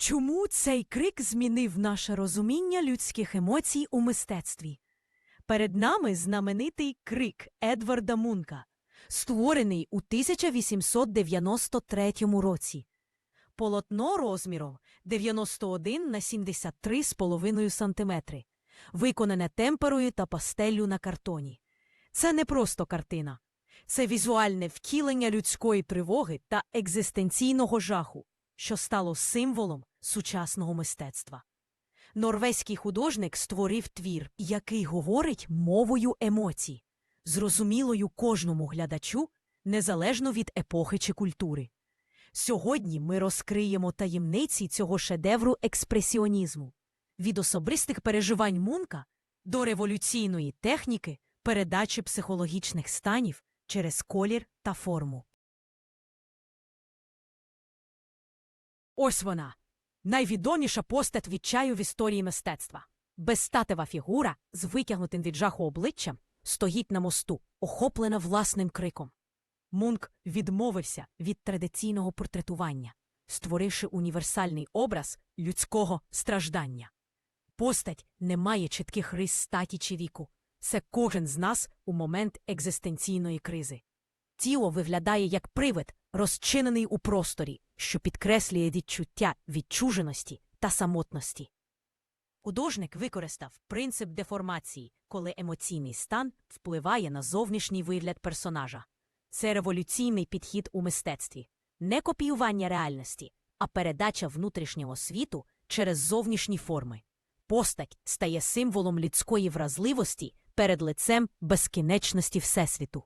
Чому цей крик змінив наше розуміння людських емоцій у мистецтві? Перед нами знаменитий крик Едварда Мунка, створений у 1893 році. Полотно розміром 91 на 73,5 см, виконане темперою та пастеллю на картоні. Це не просто картина. Це візуальне втілення людської тривоги та екзистенційного жаху, що стало символом сучасного мистецтва. Норвезький художник створив твір, який говорить мовою емоцій, зрозумілою кожному глядачу, незалежно від епохи чи культури. Сьогодні ми розкриємо таємниці цього шедевру експресіонізму від особистих переживань Мунка до революційної техніки передачі психологічних станів через колір та форму. Ось вона найвідоміша постать відчаю в історії мистецтва. Безстатева фігура з витягнутим від жаху обличчям стоїть на мосту, охоплена власним криком. Мунк відмовився від традиційного портретування, створивши універсальний образ людського страждання. Постать не має чітких рис статі чи віку. Це кожен з нас у момент екзистенційної кризи. Тіло виглядає як привид, розчинений у просторі, що підкреслює відчуття відчуженості та самотності. Художник використав принцип деформації, коли емоційний стан впливає на зовнішній вигляд персонажа. Це революційний підхід у мистецтві, не копіювання реальності, а передача внутрішнього світу через зовнішні форми. Постать стає символом людської вразливості перед лицем безкінечності Всесвіту.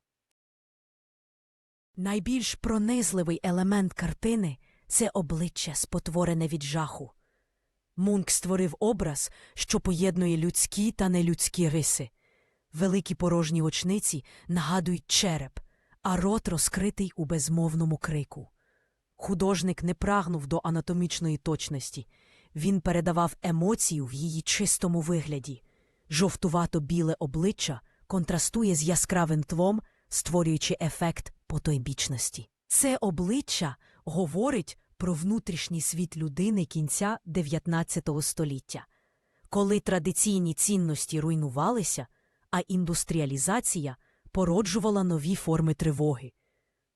Найбільш пронизливий елемент картини це обличчя, спотворене від жаху. Мунк створив образ, що поєднує людські та нелюдські риси. Великі порожні очниці нагадують череп, а рот розкритий у безмовному крику. Художник не прагнув до анатомічної точності. Він передавав емоцію в її чистому вигляді. Жовтувато-біле обличчя контрастує з яскравим тлом, створюючи ефект потойбічності. Це обличчя говорить про внутрішній світ людини кінця 19 століття, коли традиційні цінності руйнувалися, а індустріалізація породжувала нові форми тривоги.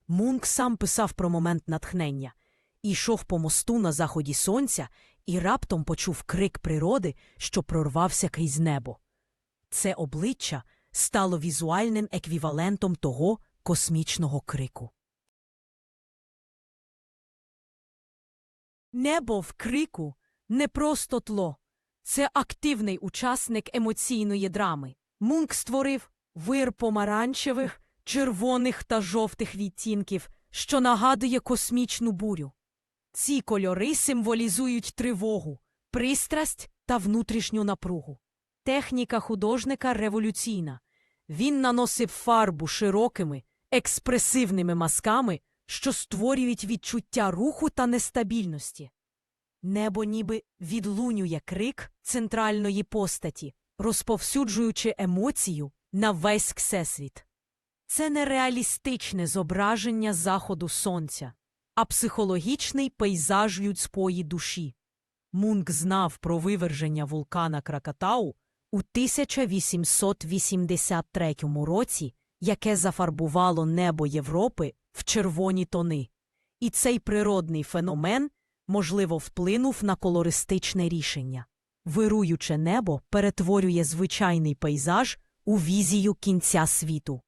Мунк сам писав про момент натхнення, ішов по мосту на заході сонця і раптом почув крик природи, що прорвався крізь небо. Це обличчя стало візуальним еквівалентом того космічного крику. Небо в крику не просто тло, це активний учасник емоційної драми. Мунк створив вир помаранчевих, червоних та жовтих відтінків, що нагадує космічну бурю. Ці кольори символізують тривогу, пристрасть та внутрішню напругу. Техніка художника революційна. Він наносив фарбу широкими, експресивними мазками, що створюють відчуття руху та нестабільності. Небо ніби відлунює крик центральної постаті, розповсюджуючи емоцію на весь всесвіт. Це не реалістичне зображення заходу сонця, а психологічний пейзаж людської душі. Мунк знав про виверження вулкана Кракатау у 1883 році, яке зафарбувало небо Європи в червоні тони. І цей природний феномен, можливо, вплинув на колористичне рішення. Вируюче небо перетворює звичайний пейзаж у візію кінця світу.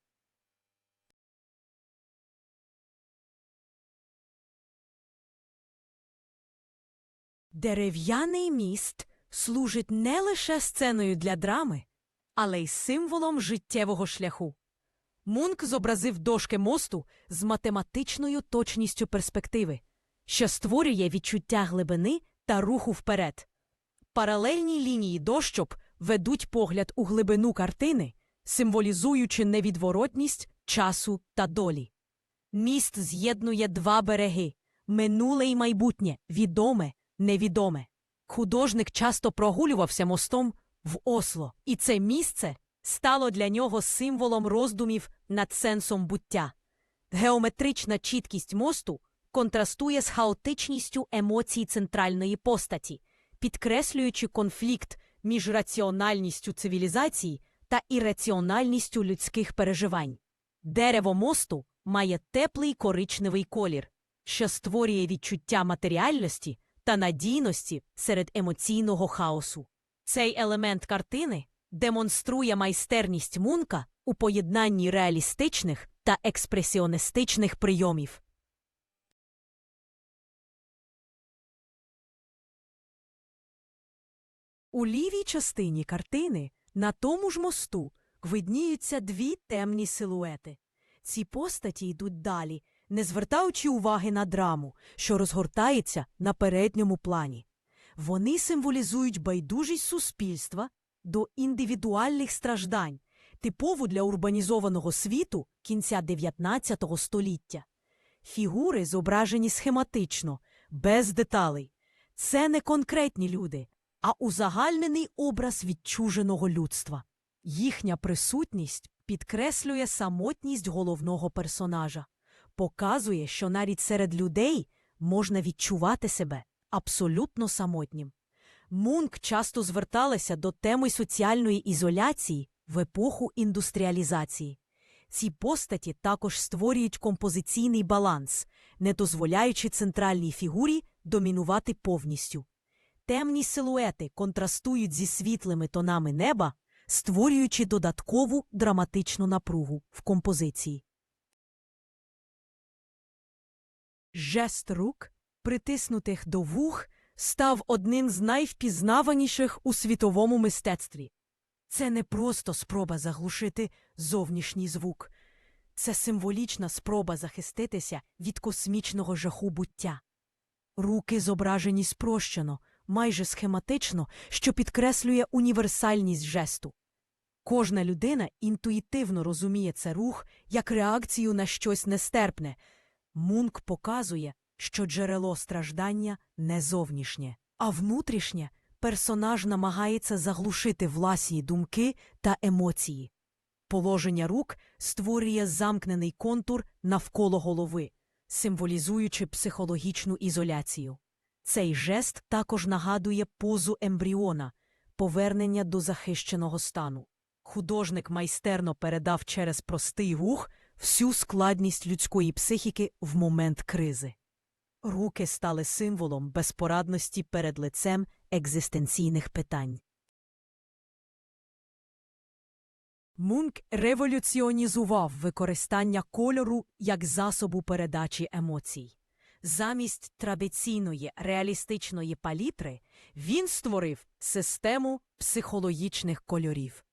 Дерев'яний міст служить не лише сценою для драми, але й символом життєвого шляху. Мунк зобразив дошки мосту з математичною точністю перспективи, що створює відчуття глибини та руху вперед. Паралельні лінії дощок ведуть погляд у глибину картини, символізуючи невідворотність часу та долі. Міст з'єднує два береги минуле й майбутнє, відоме, невідоме. Художник часто прогулювався мостом в Осло, і це місце стало для нього символом роздумів над сенсом буття. Геометрична чіткість мосту контрастує з хаотичністю емоцій центральної постаті, підкреслюючи конфлікт між раціональністю цивілізації та ірраціональністю людських переживань. Дерево мосту має теплий коричневий колір, що створює відчуття матеріальності та надійності серед емоційного хаосу. Цей елемент картини демонструє майстерність Мунка у поєднанні реалістичних та експресіоністичних прийомів. У лівій частині картини на тому ж мосту видніються дві темні силуети. Ці постаті йдуть далі, не звертаючи уваги на драму, що розгортається на передньому плані. Вони символізують байдужість суспільства до індивідуальних страждань, типову для урбанізованого світу кінця 19 століття. Фігури зображені схематично, без деталей. Це не конкретні люди, а узагальнений образ відчуженого людства. Їхня присутність підкреслює самотність головного персонажа, показує, що навіть серед людей можна відчувати себе абсолютно самотнім. Мунк часто зверталася до теми соціальної ізоляції в епоху індустріалізації. Ці постаті також створюють композиційний баланс, не дозволяючи центральній фігурі домінувати повністю. Темні силуети контрастують зі світлими тонами неба, створюючи додаткову драматичну напругу в композиції. Жест рук, притиснутих до вух, став одним з найвпізнаваніших у світовому мистецтві. Це не просто спроба заглушити зовнішній звук, це символічна спроба захиститися від космічного жаху буття. Руки зображені спрощено, майже схематично, що підкреслює універсальність жесту. Кожна людина інтуїтивно розуміє це рух як реакцію на щось нестерпне. Мунк показує, що джерело страждання не зовнішнє, а внутрішнє персонаж намагається заглушити власні думки та емоції. Положення рук створює замкнений контур навколо голови, символізуючи психологічну ізоляцію. Цей жест також нагадує позу ембріона, повернення до захищеного стану. Художник майстерно передав через простий рух всю складність людської психіки в момент кризи. Руки стали символом безпорадності перед лицем екзистенційних питань. Мунк революціонізував використання кольору як засобу передачі емоцій. Замість традиційної реалістичної палітри він створив систему психологічних кольорів.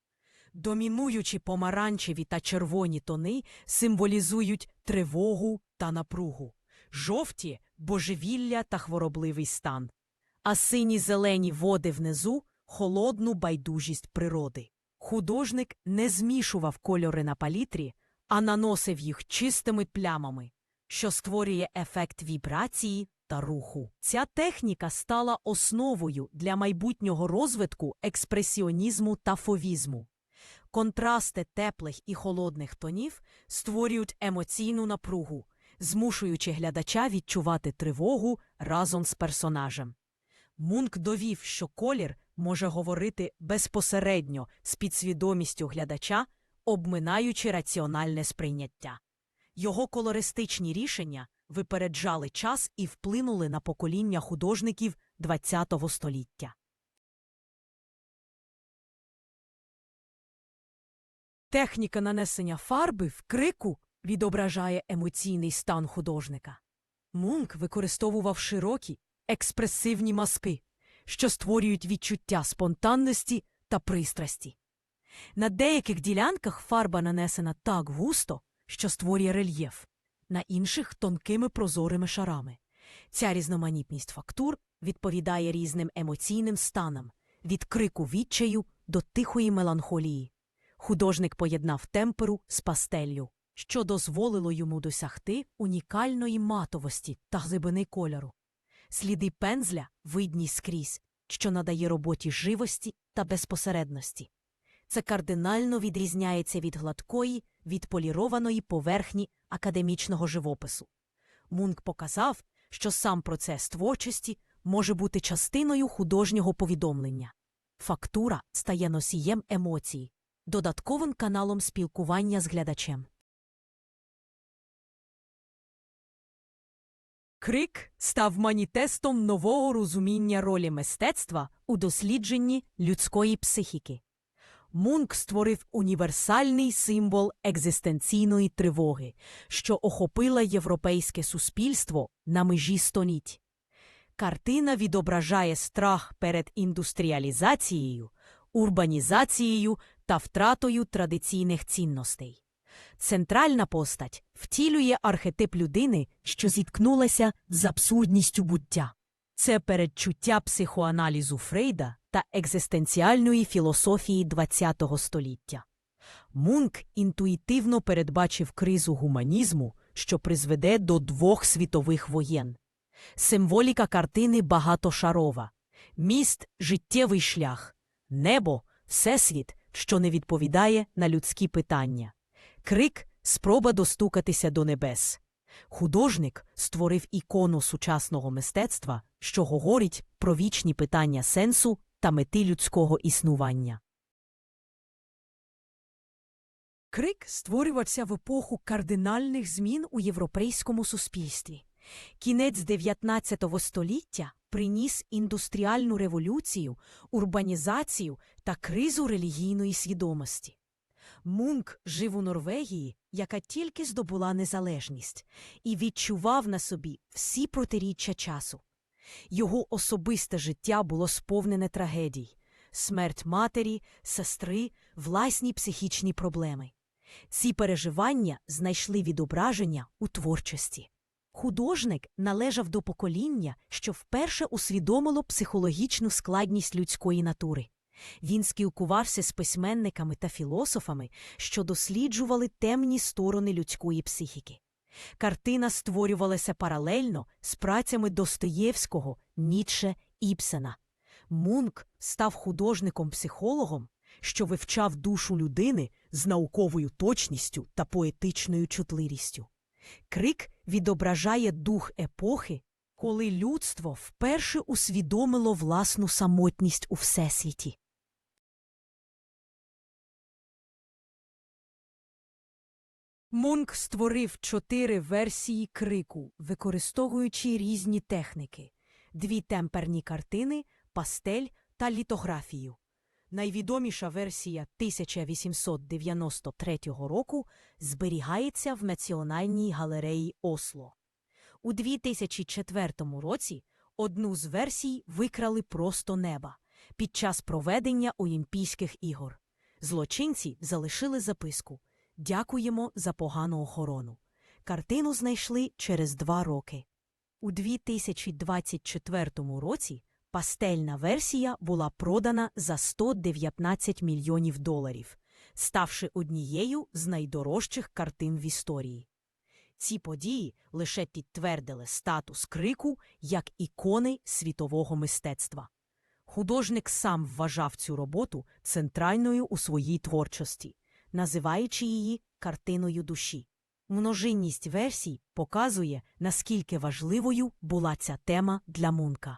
Домінуючі помаранчеві та червоні тони символізують тривогу та напругу, жовті божевілля та хворобливий стан, а сині зелені води внизу холодну байдужість природи. Художник не змішував кольори на палітрі, а наносив їх чистими плямами, що створює ефект вібрації та руху. Ця техніка стала основою для майбутнього розвитку експресіонізму та фовізму. Контрасти теплих і холодних тонів створюють емоційну напругу, змушуючи глядача відчувати тривогу разом з персонажем. Мунк довів, що колір може говорити безпосередньо з підсвідомістю глядача, обминаючи раціональне сприйняття. Його колористичні рішення випереджали час і вплинули на покоління художників ХХ століття. Техніка нанесення фарби в крику відображає емоційний стан художника. Мунк використовував широкі, експресивні маски, що створюють відчуття спонтанності та пристрасті. На деяких ділянках фарба нанесена так густо, що створює рельєф, на інших тонкими прозорими шарами. Ця різноманітність фактур відповідає різним емоційним станам від крику відчаю до тихої меланхолії. Художник поєднав темперу з пастеллю, що дозволило йому досягти унікальної матовості та глибини кольору. Сліди пензля видні скрізь, що надає роботі живості та безпосередності. Це кардинально відрізняється від гладкої, відполірованої поверхні академічного живопису. Мунк показав, що сам процес творчості може бути частиною художнього повідомлення. Фактура стає носієм емоцій, додатковим каналом спілкування з глядачем. Крик став маніфестом нового розуміння ролі мистецтва у дослідженні людської психіки. Мунк створив універсальний символ екзистенційної тривоги, що охопила європейське суспільство на межі століть. Картина відображає страх перед індустріалізацією, урбанізацією та втратою традиційних цінностей. Центральна постать втілює архетип людини, що зіткнулася з абсурдністю буття. Це передчуття психоаналізу Фрейда та екзистенціальної філософії ХХ століття. Мунк інтуїтивно передбачив кризу гуманізму, що призведе до двох світових воєн. Символіка картини багатошарова, міст життєвий шлях, небо всесвіт, що не відповідає на людські питання. Крик спроба достукатися до небес. Художник створив ікону сучасного мистецтва, що говорить про вічні питання сенсу та мети людського існування. Крик створювався в епоху кардинальних змін у європейському суспільстві. Кінець 19 століття приніс індустріальну революцію, урбанізацію та кризу релігійної свідомості. Мунк жив у Норвегії, яка тільки здобула незалежність, і відчував на собі всі протиріччя часу. Його особисте життя було сповнене трагедій смерть матері, сестри, власні психічні проблеми. Ці переживання знайшли відображення у творчості. Художник належав до покоління, що вперше усвідомило психологічну складність людської натури. Він спілкувався з письменниками та філософами, що досліджували темні сторони людської психіки. Картина створювалася паралельно з працями Достоєвського, Ніцше, Іпсена. Мунк став художником-психологом, що вивчав душу людини з науковою точністю та поетичною чутливістю. Крик відображає дух епохи, коли людство вперше усвідомило власну самотність у всесвіті. Мунк створив чотири версії крику, використовуючи різні техніки: дві темперні картини, пастель та літографію. Найвідоміша версія 1893 року зберігається в Національній галереї Осло. У 2004 році одну з версій викрали просто неба під час проведення Олімпійських ігор. Злочинці залишили записку Дякуємо за погану охорону. Картину знайшли через два роки. У 2024 році пастельна версія була продана за 119 мільйонів доларів, ставши однією з найдорожчих картин в історії. Ці події лише підтвердили статус крику як ікони світового мистецтва. Художник сам вважав цю роботу центральною у своїй творчості, називаючи її картиною душі. Множинність версій показує, наскільки важливою була ця тема для Мунка.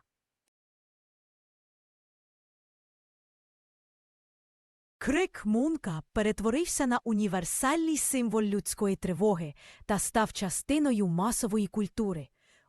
Крик Мунка перетворився на універсальний символ людської тривоги та став частиною масової культури.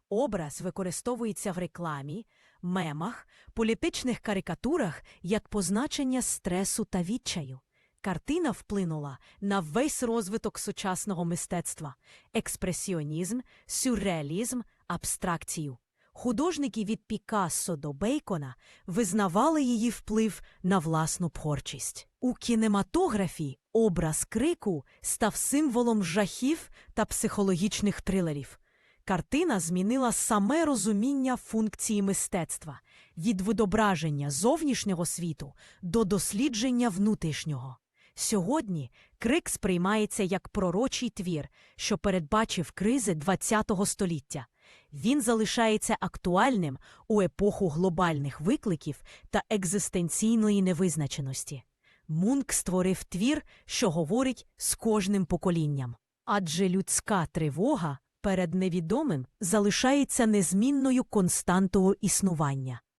Образ використовується в рекламі, мемах, політичних карикатурах як позначення стресу та відчаю. Картина вплинула на весь розвиток сучасного мистецтва експресіонізм, сюрреалізм, абстракцію. Художники від Пікассо до Бейкона визнавали її вплив на власну творчість. У кінематографі образ крику став символом жахів та психологічних трилерів. Картина змінила саме розуміння функції мистецтва від відображення зовнішнього світу до дослідження внутрішнього. Сьогодні крик сприймається як пророчий твір, що передбачив кризи ХХ століття. Він залишається актуальним у епоху глобальних викликів та екзистенційної невизначеності. Мунк створив твір, що говорить з кожним поколінням. Адже людська тривога перед невідомим залишається незмінною константою існування.